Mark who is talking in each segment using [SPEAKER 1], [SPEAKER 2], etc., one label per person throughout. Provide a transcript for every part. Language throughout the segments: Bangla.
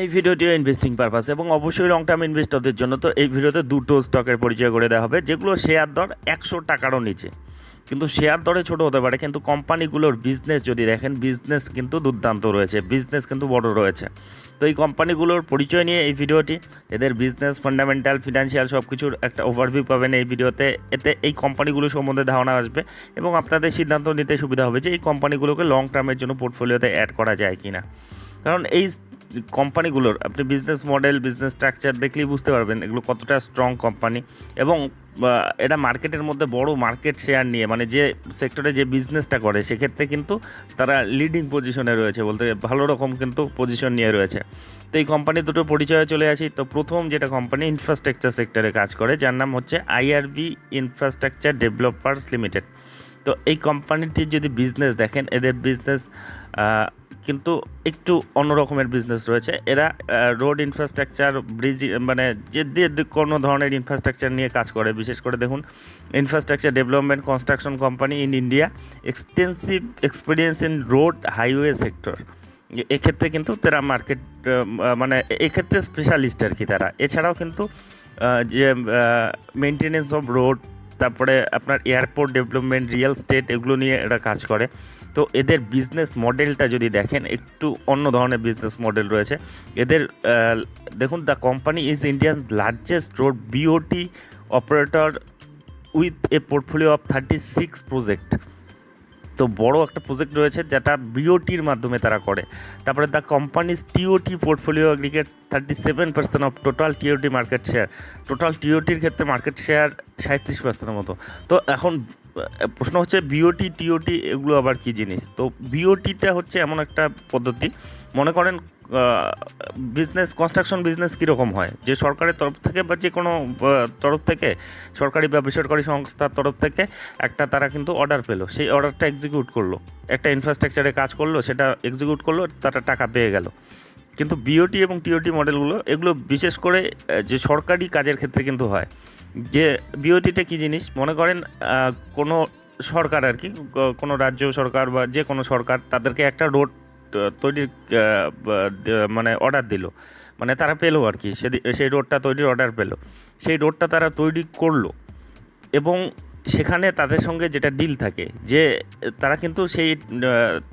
[SPEAKER 1] এই ভিডিওটিও ইনভেস্টিং পারপাস এবং অবশ্যই লং টার্ম ইনভেস্টরদের জন্য তো এই ভিডিওতে দুটো স্টকের পরিচয় করে দেওয়া হবে, যেগুলো শেয়ার দর একশো টাকারও নিচে। কিন্তু শেয়ার দরে ছোট হতে পারে, কিন্তু কোম্পানিগুলোর বিজনেস যদি দেখেন বিজনেস কিন্তু দুর্দান্ত রয়েছে বিজনেস কিন্তু বড় রয়েছে। তো এই কোম্পানিগুলোর পরিচয় নিয়ে এই ভিডিওটি, এদের বিজনেস ফান্ডামেন্টাল ফিনান্সিয়াল সব কিছুর একটা ওভারভিউ পাবেন এই ভিডিওতে। এতে এই কোম্পানিগুলো সম্বন্ধে ধারণা আসবে এবং আপনাদের সিদ্ধান্ত নিতে সুবিধা হবে যে এই কোম্পানিগুলোকে লং টার্মের জন্য পোর্টফোলিওতে অ্যাড করা যায় কি না কারণ এই কোম্পানিগুলোর, আপনি বিজনেস মডেল বিজনেস স্ট্রাকচার দেখলেই বুঝতে পারবেন এগুলো কতটা স্ট্রং কোম্পানি এবং এটা মার্কেটের মধ্যে বড় মার্কেট শেয়ার নিয়ে মানে যে সেক্টরে যে বিজনেসটা করে, সেক্ষেত্রে কিন্তু তারা লিডিং পজিশনে রয়েছে বলতে ভালো রকম কিন্তু পজিশন নিয়ে রয়েছে। তো এই কোম্পানি দুটো পরিচয়ে চলে আসি। তো প্রথম যেটা কোম্পানি ইনফ্রাস্ট্রাকচার সেক্টরে কাজ করে, যার নাম হচ্ছে আইআরবি ইনফ্রাস্ট্রাকচার ডেভেলপার্স লিমিটেড তো এই কোম্পানিটির যদি বিজনেস দেখেন, এদের বিজনেস কিন্তু একটু অন্য রকমের বিজনেস রয়েছে। এরা রোড ইনফ্রাস্ট্রাকচার ব্রিজ মানে যে কোনো ধরনের ইনফ্রাস্ট্রাকচার নিয়ে কাজ করে। বিশেষ করে দেখুন infrastructure development construction company in India extensive experience in road highway sector এক্ষেত্রে কিন্তু তারা মার্কেট মানে এক্ষেত্রে স্পেশালিস্ট আর কি তারা। এছাড়াও কিন্তু যে মেনটেনেন্স অফ রোড তারপরে আপনার এয়ারপোর্ট ডেভেলপমেন্ট রিয়েল স্টেট এগুলো নিয়ে এরা কাজ করে। তো এদের বিজনেস মডেলটা যদি দেখেন, একটু অন্য ধরনের বিজনেস মডেল রয়েছে। এদের দেখুন the company is Indian largest road BOT operator with a portfolio of thirty six project তো বড় একটা প্রজেক্ট রয়েছে যেটা বিওটির মাধ্যমে তারা করে। তারপরে the company's TOT portfolio aggregate thirty seven percent of total TOT market share total টিওটির ক্ষেত্রে মার্কেট শেয়ার সাঁত্রিশ পার্সেন্টের মতো। তো এখন প্রশ্ন হচ্ছে বিওটি টিওটি এগুলো আবার কি জিনিস? তো বিওটিটা হচ্ছে এমন একটা পদ্ধতি। মনে করেন বিজনেস কনস্ট্রাকশন বিজনেস কীরকম হয়? যে সরকারের তরফ থেকে বা যে কোনো তরফ থেকে, সরকারি বা বেসরকারি সংস্থার তরফ থেকে একটা তারা কিন্তু অর্ডার পেল। সেই অর্ডারটা এক্সিকিউট করল। একটা ইনফ্রাস্ট্রাকচারে কাজ করল, সেটা এক্সিকিউট করল, তারা টাকা পেয়ে গেল। কিন্তু বিওটি এবং টিওটি মডেলগুলো, এগুলো বিশেষ করে যে সরকারি কাজের ক্ষেত্রে কিন্তু হয়। যে বিওটিটা কী জিনিস? মনে করেন কোনো সরকার আর কি কোনো রাজ্য সরকার বা যে কোনো সরকার তাদেরকে একটা রোড তৈরির মানে অর্ডার দিল। মানে তারা পেল আর কি সেই রোডটা তৈরির অর্ডার পেল। সেই রোডটা তারা তৈরি করল। এবং সেখানে তাদের সঙ্গে যেটা ডিল থাকে, যে তারা কিন্তু সেই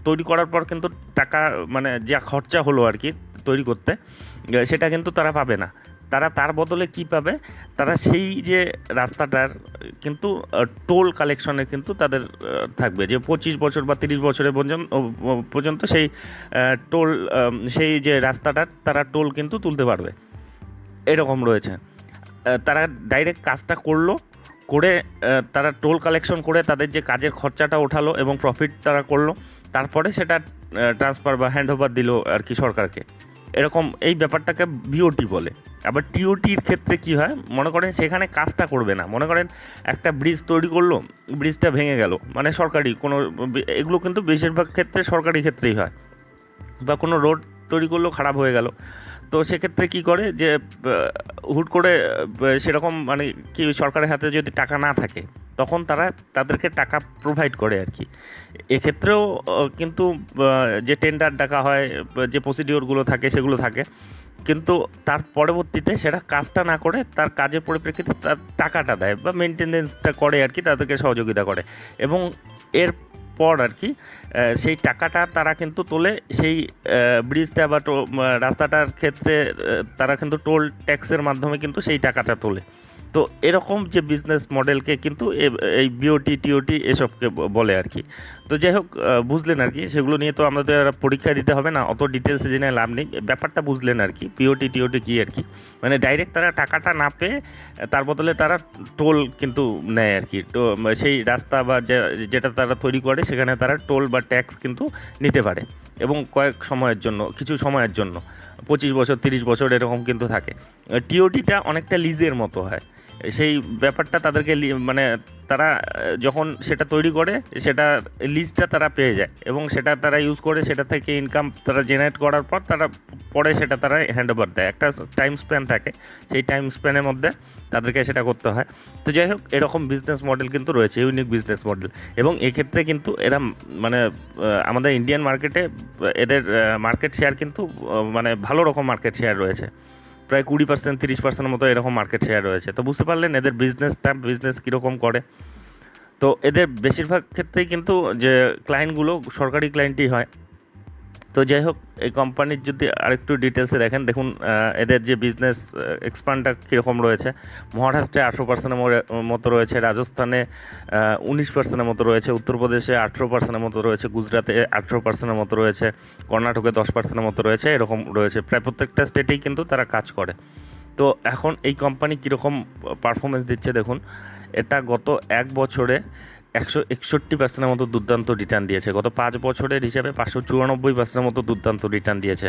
[SPEAKER 1] তৈরি করার পর কিন্তু টাকা মানে যা খরচা হলো আর কি তৈরি করতে সেটা কিন্তু তারা পাবে না। তারা তার বদলে কি পাবে? তারা সেই যে রাস্তাটার কিন্তু টোল কালেকশনের কিন্তু তাদের থাকবে। যে পঁচিশ বছর বা তিরিশ বছরের পর্যন্ত পর্যন্ত সেই টোল সেই যে রাস্তাটার তারা টোল কিন্তু তুলতে পারবে। এরকম রয়েছে। তারা ডাইরেক্ট কাজটা করল করে তারা টোল কালেকশন করে তাদের যে কাজের খরচাটা ওঠালো এবং প্রফিট তারা করল। তারপরে সেটা ট্রান্সফার বা হ্যান্ড ওভার দিল আর কি সরকারকে। এরকম এই ব্যাপারটাকে বিওটি বলে। আবার টিওটির ক্ষেত্রে কি হয়? মনে করেন সেখানে কাজটা করবে না। মনে করেন একটা ব্রিজ তৈরি করল ব্রিজটা ভেঙে গেল। মানে সরকারি কোনো, এগুলো কিন্তু বেশিরভাগ ক্ষেত্রে সরকারি ক্ষেত্রেই হয়। বা কোনো রোড তৈরি করল, খারাপ হয়ে গেল। তো সেক্ষেত্রে কি করে যে হুট করে সেরকম মানে কি সরকারের হাতে যদি টাকা না থাকে, তখন তারা তাদেরকে টাকা প্রোভাইড করে আর কি। এক্ষেত্রেও কিন্তু যে টেন্ডার ডাকা হয়, যে প্রসিডিওরগুলো থাকে, সেগুলো থাকে, কিন্তু তার পরবর্তীতে সেটা কাজটা না করে তার কাজের পরিপ্রেক্ষিতে তার টাকাটা দেয় বা মেনটেনেন্সটা করে আর কি, তাদেরকে সহযোগিতা করে। এবং এর পর আর কি সেই টাকাটা তারা কিন্তু তোলে, সেই ব্রিজটা বা রাস্তাটার ক্ষেত্রে তারা কিন্তু টোল ট্যাক্সের মাধ্যমে কিন্তু সেই টাকাটা তোলে। তো এরকম যে বিজনেস মডেলকে কিন্তু এই বিওটি টিওটি এসবকে বলে আর কি। তো যাই হোক বুঝলেন আর কি, সেগুলো নিয়ে তো আমাদের পরীক্ষা দিতে হবে না, অত ডিটেলসে জেনে লাভ নেই। ব্যাপারটা বুঝলেন আর কি পিওটি টিওটি কী আর কি। মানে ডাইরেক্ট তারা টাকাটা না পেয়ে, তার বদলে তারা টোল কিন্তু নেয় আর কি। তো সেই রাস্তা বা যেটা তারা তৈরি করে, সেখানে তারা টোল বা ট্যাক্স কিন্তু নিতে পারে। এবং কয়েক সময়ের জন্য, কিছু সময়ের জন্য, পঁচিশ বছর, তিরিশ বছর এরকম কিন্তু থাকে। টিওটিটা অনেকটা লিজের মতো হয়। সেই ব্যাপারটা তাদেরকে মানে তারা যখন সেটা তৈরি করে, সেটা লিস্টটা তারা পেয়ে যায় এবং সেটা তারা ইউজ করে, সেটা থেকে ইনকাম তারা জেনারেট করার পর তারা পরে সেটা তারা হ্যান্ড ওভার দেয়। একটা টাইম স্প্যান থাকে, সেই টাইম স্প্যানের মধ্যে তাদেরকে সেটা করতে হয়। তো যাই হোক, এরকম বিজনেস মডেল কিন্তু রয়েছে ইউনিক বিজনেস মডেল এবং এক্ষেত্রে কিন্তু এরা মানে আমাদের ইন্ডিয়ান মার্কেটে এদের মার্কেট শেয়ার কিন্তু মানে ভালো রকম মার্কেট শেয়ার রয়েছে। প্রায় কুড়ি পার্সেন্ট তিরিশ পার্সেন্ট মতো এরকম মার্কেট শেয়ার রয়েছে। তো বুঝতে পারলেন এদের বিজনেসটা বিজনেস কীরকম করে। তো এদের বেশিরভাগ ক্ষেত্রেই কিন্তু যে ক্লায়েন্টগুলো সরকারি ক্লায়েন্টই হয়। তো যাই হোক এই কোম্পানির যদি আরেকটু ডিটেলসে দেখেন, দেখুন এদের যে বিজনেস এক্সপান্ডটা কীরকম রয়েছে, মহারাষ্ট্রে আঠেরো পার্সেন্টের মতো রয়েছে, রাজস্থানে উনিশ পার্সেন্টের মতো রয়েছে, উত্তরপ্রদেশে আঠেরো পার্সেন্টের মতো রয়েছে গুজরাটে আঠেরো পার্সেন্টের মতো রয়েছে, কর্ণাটকে দশ পার্সেন্টের মতো রয়েছে, এরকম রয়েছে, প্রায় প্রত্যেকটা স্টেটেই কিন্তু তারা কাজ করে। তো এখন এই কোম্পানি কীরকম পারফরমেন্স দিচ্ছে দেখুন, এটা গত এক বছরে একশো একষট্টি পার্সেন্টের মতো দুর্দান্ত রিটার্ন দিয়েছে। গত পাঁচ বছরের হিসাবে পাঁচশো চুরানব্বই পার্সেন্টের মতো দুর্দান্ত রিটার্ন দিয়েছে।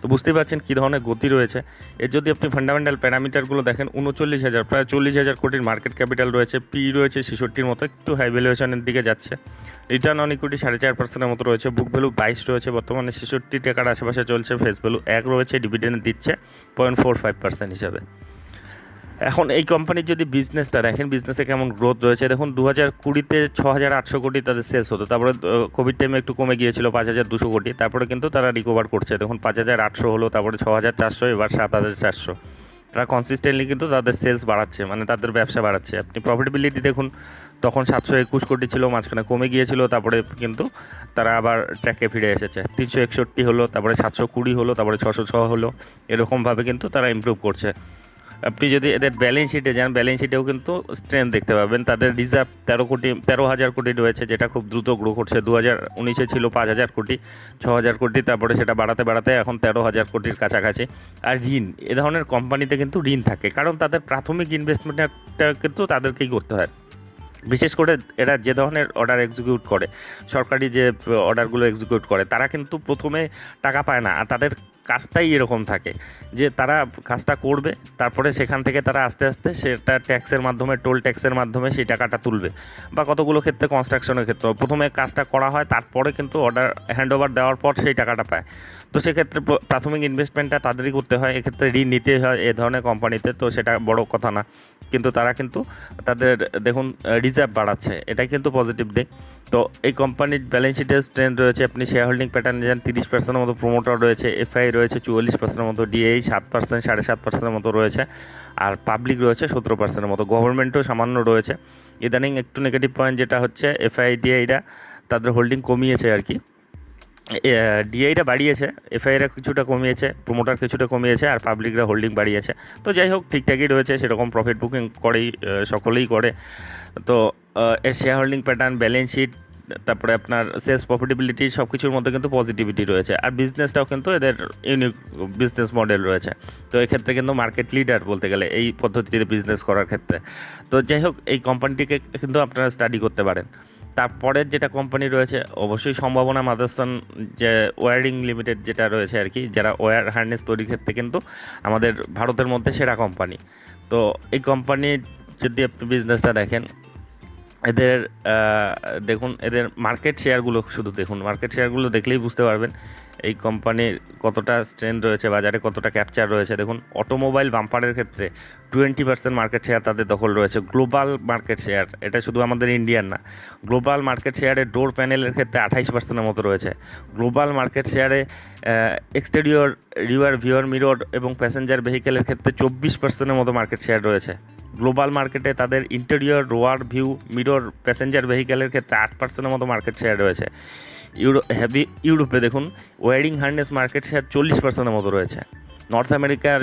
[SPEAKER 1] তো বুঝতেই পারছেন কী ধরনের গতি রয়েছে। এর যদি আপনি ফান্ডামেন্টাল প্যারামিটারগুলো দেখেন, উনচল্লিশ হাজার, প্রায় চল্লিশ হাজার কোটির মার্কেট ক্যাপিটাল রয়েছে পি রয়েছে ছেষট্টির মতো, একটু হাই ভ্যালুয়েশনের দিকে যাচ্ছে। রিটার্ন অন ইকুইটি সাড়ে চার পার্সেন্টের মতো রয়েছে বুক ভ্যালু বাইশ রয়েছে, বর্তমানে ছেষট্টি টাকার আশেপাশে চলছে ফেস ভ্যালু এক রয়েছে ডিভিডেন্ড দিচ্ছে পয়েন্ট ফোর ফাইভ পার্সেন্ট হিসাবে। এখন এই কোম্পানির যদি বিজনেসটা দেখেন বিজনেসে কেমন গ্রোথ রয়েছে, দেখুন দু হাজার কুড়িতে ছ হাজার আটশো কোটি তাদের সেলস হতো, তারপরে কোভিড টাইমে একটু কমে গিয়েছিল পাঁচ হাজার দুশো কোটি, তারপরে কিন্তু তারা রিকভার করছে, দেখুন পাঁচ হাজার আটশো হলো, তারপরে ছ হাজার চারশো, এবার সাত হাজার চারশো। তারা কনসিস্টেন্টলি কিন্তু তাদের সেলস বাড়াচ্ছে মানে তাদের ব্যবসা বাড়াচ্ছে। আপনি প্রফিটেবিলিটি দেখুন, তখন সাতশো একুশ কোটি ছিল, মাঝখানে কমে গিয়েছিল, তারপরে কিন্তু তারা আবার ট্র্যাকে ফিরে এসেছে। তিনশো একষট্টি হলো, তারপরে সাতশো কুড়ি হলো, তারপরে ছশো ছ হলো, এরকমভাবে কিন্তু তারা ইমপ্রুভ করছে। আপনি যদি এদের ব্যালেন্স শিটে যান ব্যালেন্স শিটেও কিন্তু স্ট্রেংথ দেখতে পাবেন। তাদের রিজার্ভ তেরো কোটি, তেরো হাজার কোটি রয়েছে, যেটা খুব দ্রুত গ্রো করছে। দু হাজার উনিশে ছিল পাঁচ হাজার কোটি, ছ হাজার কোটি, তারপরে সেটা বাড়াতে বাড়াতে এখন তেরো হাজার কোটির কাছাকাছি। আর ঋণ, এ ধরনের কোম্পানিতে কিন্তু ঋণ থাকে, কারণ তাদের প্রাথমিক ইনভেস্টমেন্টটা কিন্তু তাদেরকেই করতে হয়। বিশেষ করে এরা যে ধরনের অর্ডার এক্সিকিউট করে, সরকারি যে অর্ডারগুলো এক্সিকিউট করে, তারা কিন্তু প্রথমে টাকা পায় না। আর তাদের কাজটাই এরকম থাকে, যে তারা কাজটা করবে, তারপরে সেখান থেকে তারা আস্তে আস্তে সেটা ট্যাক্সের মাধ্যমে, টোল ট্যাক্সের মাধ্যমে সেই টাকাটা তুলবে বা কতগুলো ক্ষেত্রে কনস্ট্রাকশনের ক্ষেত্রে। প্রথমে কাজটা করা হয়, তারপরে কিন্তু অর্ডার হ্যান্ড ওভার দেওয়ার পর সেই টাকাটা পায়। তো সেক্ষেত্রে প্রাথমিক ইনভেস্টমেন্টটা তাদেরই করতে হয়, এক্ষেত্রে ঋণ নিতে হয় এ ধরনের কোম্পানিতে তো সেটা বড় কথা না। কিন্তু তারা কিন্তু তাদের, দেখুন রিজার্ভ বাড়াচ্ছে, এটাই কিন্তু পজিটিভ দিক। তো এই কোম্পানির ব্যালেন্স শিটের স্ট্রেন্থ রয়েছে, আপনি শেয়ার হোল্ডিং প্যাটার্নে যান তিরিশ পার্সেন্টের মতো প্রোমোটার রয়েছে এফআই রয়েছে চুয়াল্লিশ পার্সেন্টের মতো ডিএই সাত পার্সেন্ট, সাড়ে সাত পার্সেন্টের মতো রয়েছে। আর পাবলিক রয়েছে সতেরো পার্সেন্টের মতো। গভর্নমেন্টও সামান্য রয়েছে। ইদানিং একটু নেগেটিভ পয়েন্ট যেটা হচ্ছে এফআই ডিআইটা তাদের হোল্ডিং কমিয়েছে আর কি। ডিআইটা বাড়িয়েছে এফআইরা কিছুটা কমিয়েছে প্রোমোটার কিছুটা কমিয়েছে, আর পাবলিকরা হোল্ডিং বাড়িয়েছে। তো যাই হোক, ঠিকঠাকই রয়েছে, সেরকম প্রফিট বুকিং করেই সকলেই করে। তো এর share holding pattern balance sheet তারপরে আপনার সেলস প্রফিটেবিলিটি সব কিছুর মধ্যে কিন্তু পজিটিভিটি রয়েছে। আর বিজনেসটাও কিন্তু এদের ইউনিক বিজনেস মডেল রয়েছে। তো এক্ষেত্রে কিন্তু মার্কেট লিডার বলতে গেলে এই পদ্ধতিতে বিজনেস করার ক্ষেত্রে। তো যাই হোক, এই কোম্পানিটিকে কিন্তু আপনারা স্টাডি করতে পারেন। তারপরের যেটা কোম্পানি রয়েছে, অবশ্যই সম্ভাবনা মাদারসন যে ওয়ারিং লিমিটেড যেটা রয়েছে আর কি, যারা ওয়ার হার্নেস তৈরির ক্ষেত্রে কিন্তু আমাদের ভারতের মধ্যে সেরা কোম্পানি তো এই কোম্পানির যদি আপনি বিজনেসটা দেখেন এদের দেখুন, এদের মার্কেট শেয়ারগুলো শুধু দেখুন মার্কেট শেয়ারগুলো দেখলেই বুঝতে পারবেন এই কোম্পানির কতটা স্ট্রেন্থ রয়েছে, বাজারে কতটা ক্যাপচার রয়েছে। দেখুন অটোমোবাইল বাম্পারের ক্ষেত্রে টোয়েন্টি পার্সেন্ট মার্কেট শেয়ার তাদের দখল রয়েছে। গ্লোবাল মার্কেট শেয়ার এটা শুধু আমাদের ইন্ডিয়ান না। গ্লোবাল মার্কেট শেয়ারে ডোর প্যানেলের ক্ষেত্রে আঠাইশ পার্সেন্টের মতো রয়েছে। গ্লোবাল মার্কেট শেয়ারে এক্সটেরিয়র রিওয়ার ভিওর মিরর এবং প্যাসেঞ্জার ভেহিকেলের ক্ষেত্রে চব্বিশ পার্সেন্টের মতো মার্কেট শেয়ার রয়েছে। গ্লোবাল মার্কেটে তাদের ইন্টেরিয়র রোয়ার ভিউ মিরর প্যাসেঞ্জার ভেহিকেলের ক্ষেত্রে আট পার্সেন্টের মতো মার্কেট শেয়ার রয়েছে। ইউরো হ্যাভি ইউরোপে দেখুন ওয়ারিং হার্নেস মার্কেট শেয়ার চল্লিশ পার্সেন্টের মতো রয়েছে। নর্থ আমেরিকার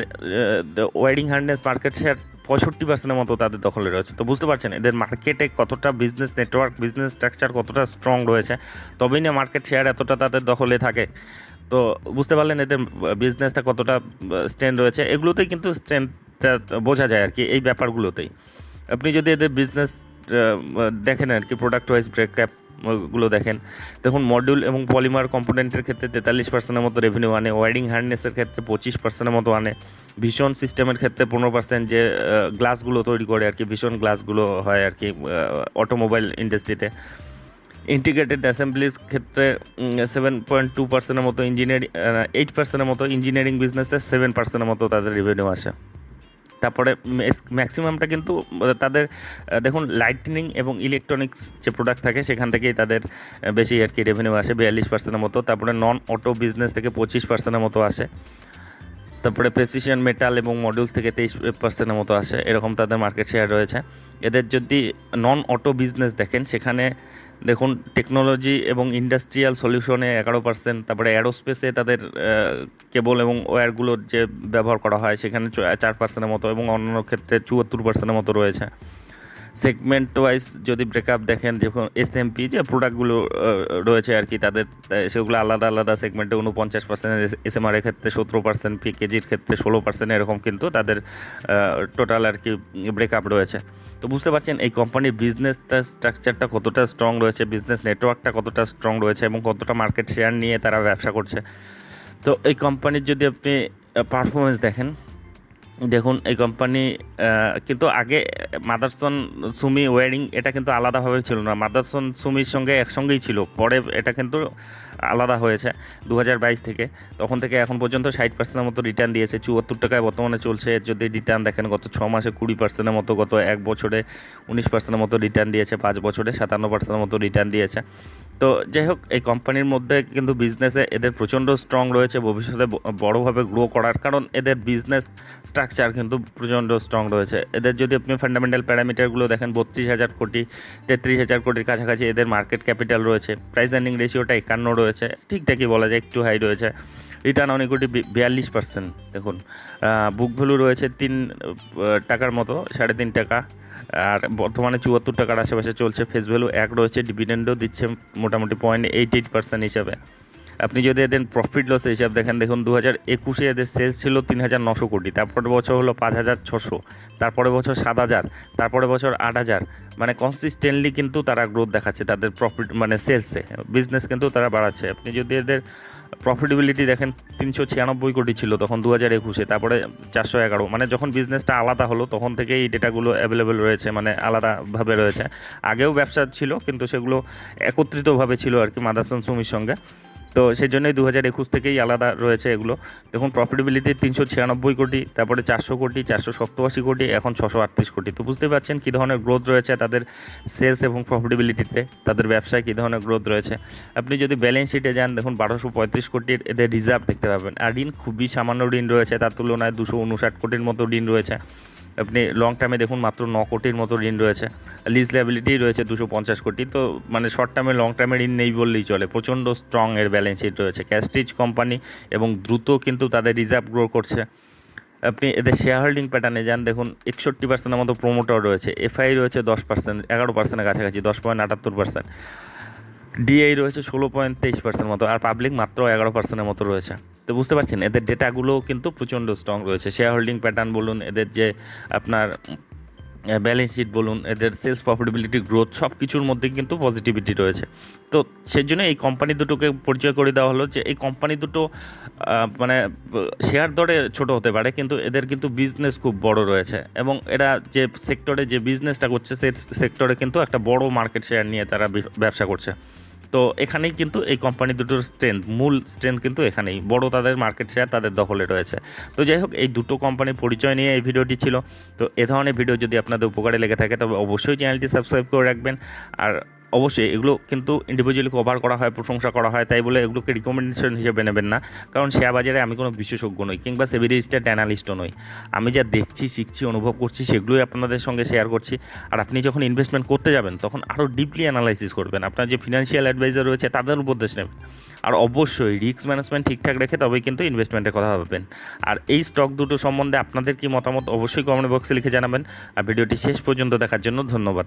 [SPEAKER 1] ওয়ারিং হার্নেস মার্কেট শেয়ার পঁয়ষট্টি পার্সেন্টের মতো তাদের দখলে রয়েছে। তো বুঝতে পারছেন, এদের মার্কেটে কতটা বিজনেস নেটওয়ার্ক বিজনেস স্ট্রাকচার কতটা স্ট্রং রয়েছে, তবেই না মার্কেট শেয়ার এতটা তাদের দখলে থাকে। তো বুঝতে পারলেন এদের বিজনেসটা কতটা স্ট্রেন্থ রয়েছে। এগুলোতেই কিন্তু স্ট্রেংথটা বোঝা যায় আর কি এই ব্যাপারগুলোতেই। আপনি যদি এদের বিজনেস দেখেন আর কি প্রোডাক্ট ওয়াইজ ব্রেকআপগুলো দেখেন, দেখুন মডিউল এবং পলিমার কম্পোনেন্টের ক্ষেত্রে তেতাল্লিশ পার্সেন্টের মতো রেভিনিউ আনে ওয়ারিং হার্নেসের ক্ষেত্রে পঁচিশ পার্সেন্টের মতো আনে ভীষণ সিস্টেমের ক্ষেত্রে পনেরো পার্সেন্ট যে গ্লাসগুলো তৈরি করে আর কি ভীষণ গ্লাসগুলো হয় আর কি অটোমোবাইল ইন্ডাস্ট্রিতে ইন্টিগ্রেটেড অ্যাসেম্বলির ক্ষেত্রে সেভেন পয়েন্ট টু পার্সেন্টের মতো ইঞ্জিনিয়ারিং এইট পার্সেন্টের মতো ইঞ্জিনিয়ারিং বিজনেসে সেভেন পার্সেন্টের মতো তাদের রেভিনিউ আসে। তারপরে ম্যাক্সিমামটা কিন্তু তাদের দেখুন লাইটনিং এবং ইলেকট্রনিক্স যে প্রোডাক্ট থাকে, সেখান থেকেই তাদের বেশি আর কি রেভিনিউ আসে, বিয়াল্লিশ পার্সেন্টের মতো। তারপরে নন অটো বিজনেস থেকে পঁচিশ পার্সেন্টের মতো আসে। তারপরে প্রেসিশন মেটাল এবং মডিউলস থেকে তেইশ পার্সেন্টের মতো আসে। এরকম তাদের মার্কেট শেয়ার রয়েছে। এদের যদি নন অটো বিজনেস দেখেন, সেখানে দেখুন টেকনোলজি এবং ইন্ডাস্ট্রিয়াল সলিউশনে এগারো পার্সেন্ট তারপরে অ্যারোস্পেসে তাদের কেবল এবং ওয়্যারগুলোর যে ব্যবহার করা হয়, সেখানে চার পার্সেন্টের মতো এবং অন্যান্য ক্ষেত্রে চুয়াত্তর পার্সেন্টের মতো রয়েছে। সেগমেন্ট ওয়াইজ যদি ব্রেকআপ দেখেন যখন এসএমপি যে প্রোডাক্টগুলো রয়েছে আর কি, তাদের সেগুলো আলাদা আলাদা সেগমেন্টে উনপঞ্চাশ পার্সেন্ট এস এসএমআর এর ক্ষেত্রে সতেরো পার্সেন্ট পিকেজির ক্ষেত্রে ষোলো পার্সেন্ট এরকম কিন্তু তাদের টোটাল আর কি ব্রেকআপ রয়েছে। তো বুঝতে পারছেন, এই কোম্পানির বিজনেসটা স্ট্রাকচারটা কতটা স্ট্রং রয়েছে বিজনেস নেটওয়ার্কটা কতটা স্ট্রং রয়েছে এবং কতটা মার্কেট শেয়ার নিয়ে তারা ব্যবসা করছে। তো এই কোম্পানির যদি আপনি পারফরমেন্স দেখেন দেখুন, এই কোম্পানি কিন্তু আগে মাদারসন সুমি ওয়ারিং এটা কিন্তু আলাদাভাবে ছিল না। মাদারসন সুমির সঙ্গে একসঙ্গেই ছিল। পরে এটা কিন্তু আলাদা হয়েছে দু হাজার বাইশ থেকে। তখন থেকে এখন পর্যন্ত ষাট পার্সেন্টের মতো রিটার্ন দিয়েছে। চুয়াত্তর টাকায় বর্তমানে চলছে। যদি রিটার্ন দেখেন, গত ছ মাসে কুড়ি পার্সেন্টের মতো, গত এক বছরে উনিশ পার্সেন্টের মতো রিটার্ন দিয়েছে, পাঁচ বছরে সাতান্ন পার্সেন্টের মতো রিটার্ন দিয়েছে। তো যাই হোক, এই কোম্পানির মধ্যে কিন্তু বিজনেসে এদের প্রচণ্ড স্ট্রং রয়েছে। ভবিষ্যতে বড়োভাবে গ্রো করার কারণ এদের বিজনেস স্ট্রাকচার কিন্তু প্রচণ্ড স্ট্রং রয়েছে। এদের যদি আপনি ফান্ডামেন্টাল প্যারামিটারগুলো দেখেন, বত্রিশ হাজার কোটি, তেত্রিশ হাজার কোটির কাছাকাছি এদের মার্কেট ক্যাপিটাল রয়েছে। প্রাইস আর্নিং রেশিওটা একান্ন রয়েছে। ঠিকঠাকই বলা যায়, একটু হাই রয়েছে। রিটার্ন অন ইকুইটি বিয়াল্লিশ পার্সেন্ট দেখুন। বুক ভ্যালু রয়েছে তিন টাকার মতো, সাড়ে তিন টাকা। আর বর্তমানে চুয়াত্তর টাকার আশেপাশে চলছে ফেস ভ্যালু এক রয়েছে ডিভিডেন্ডও দিচ্ছে মোটামুটি পয়েন্ট এইট এইট পার্সেন্ট হিসাবে। আপনি যদি এদের প্রফিট লস হিসাব দেখেন, দেখুন দু হাজার একুশে এদের সেলস ছিল তিন হাজার নশো কোটি তারপরে বছর হলো পাঁচ হাজার ছশো তারপরে বছর সাত হাজার তারপরে বছর আট হাজার মানে কনসিস্টেন্টলি কিন্তু তারা গ্রোথ দেখাচ্ছে তাদের প্রফিট মানে সেলসে বিজনেস কিন্তু তারা বাড়াচ্ছে। আপনি যদি এদের প্রফিটেবিলিটি দেখেন, তিনশো ছিয়ানব্বই কোটি ছিল তখন দু হাজার একুশে, তারপরে চারশো এগারো মানে যখন বিজনেসটা আলাদা হলো তখন থেকে এই ডেটাগুলো অ্যাভেলেবেল রয়েছে মানে আলাদাভাবে রয়েছে। আগেও ব্যবসা ছিল, কিন্তু সেগুলো একত্রিতভাবে ছিল আর কি মাদাসন সুমির সঙ্গে। তো সেই জন্যই দু হাজার একুশ থেকেই আলাদা রয়েছে এগুলো। দেখুন প্রফিটেবিলিটি তিনশো ছিয়ানব্বই কোটি, তারপরে চারশো কোটি, চারশো সপ্তআশি কোটি, এখন ছশো আটত্রিশ কোটি। তো বুঝতে পারছেন কী ধরনের গ্রোথ রয়েছে তাদের সেলস এবং প্রফিটেবিলিটিতে তাদের ব্যবসায় কী ধরনের গ্রোথ রয়েছে। আপনি যদি ব্যালেন্স শিটে যান, দেখুন, বারোশো পঁয়ত্রিশ কোটির এদের রিজার্ভ দেখতে পাবেন। আর ঋণ খুবই সামান্য ঋণ রয়েছে, তার তুলনায় দুশো উনষাট কোটির মতো ঋণ রয়েছে। আপনি লং টার্মে দেখুন মাত্র ন কোটির মতো ঋণ রয়েছে। লিজ লাইবিলিটি রয়েছে দুশো পঞ্চাশ কোটি, তো মানে শর্ট টার্মে লং টার্মে ঋণ নেই বললেই চলে। প্রচণ্ড স্ট্রং এর ব্যালেন্স শিট রয়েছে। ক্যাস্টিজ কোম্পানি এবং দ্রুত কিন্তু তাদের রিজার্ভ গ্রো করছে। আপনি এদের শেয়ার হোল্ডিং প্যাটার্নে যান, দেখুন একষট্টি পার্সেন্টের মতো প্রোমোটার রয়েছে। এফআই রয়েছে দশ পার্সেন্ট এগারো পার্সেন্টের কাছাকাছি, দশ পয়েন্ট আটাত্তর পার্সেন্ট ডিআই রয়েছে ষোলো পয়েন্ট তেইশ পার্সেন্ট মতো, আর পাবলিক মাত্র এগারো পার্সেন্টের মতো রয়েছে। তো বুঝতে পারছেন, এদের ডেটাগুলো কিন্তু প্রচণ্ড স্ট্রং রয়েছে। শেয়ার হোল্ডিং প্যাটার্ন বলুন, এদের যে আপনার ব্যালেন্স শিট বলুন, এদের সেলস প্রফিটেবিলিটি গ্রোথ সব কিছুর মধ্যে কিন্তু পজিটিভিটি রয়েছে। তো সেই জন্য এই কোম্পানি দুটোকে পরিচয় করে দেওয়া হলো যে, এই কোম্পানি দুটো মানে শেয়ার দরে ছোট হতে পারে, কিন্তু এদের কিন্তু বিজনেস খুব বড় রয়েছে। এবং এরা যে সেক্টরে যে বিজনেসটা করছে সেই সেক্টরে কিন্তু একটা বড় মার্কেট শেয়ার নিয়ে তারা ব্যবসা করছে। তো এখানেই কিন্তু এই কোম্পানি দুটোর স্ট্রেন্থ মূল স্ট্রেন্থ কিন্তু এখানেই। বড় তাদের মার্কেট শেয়ার তাদের দখলে রয়েছে। তো যাই হোক, এই দুটো কোম্পানির পরিচয় নিয়ে এই ভিডিওটি ছিল। তো এ ধরনের ভিডিও যদি আপনাদের উপকারে লেগে থাকে, তবে অবশ্যই চ্যানেলটি সাবস্ক্রাইব করে রাখবেন। আর অবশ্যই এগুলো কিন্তু ইন্ডিভিজুয়ালি কভার করা হয়, প্রশংসা করা হয়, তাই বলে এগুলোকে রিকমেন্ডেশন হিসেবে নেবেন না। কারণ শেয়ার বাজারে আমি কোনো বিশেষজ্ঞ নই, কিংবা সেবি রেজিস্টার্ড অ্যানালিস্টও নই। আমি যা দেখছি, শিখছি, অনুভব করছি, সেগুলোই আপনাদের সঙ্গে শেয়ার করছি। আর আপনি যখন ইনভেস্টমেন্ট করতে যাবেন, তখন আরও ডিপলি অ্যানালাইসিস করবেন। আপনার যে ফিনান্সিয়াল অ্যাডভাইজার রয়েছে, তাদের উপদেশ নেবেন। আর অবশ্যই রিস্ক ম্যানেজমেন্ট ঠিকঠাক রেখে তবেই কিন্তু ইনভেস্টমেন্টের কথা ভাববেন। আর এই স্টক দুটো সম্বন্ধে আপনাদের কি মতামত, অবশ্যই কমেন্ট বক্সে লিখে জানাবেন। আর ভিডিওটি শেষ পর্যন্ত দেখার জন্য ধন্যবাদ।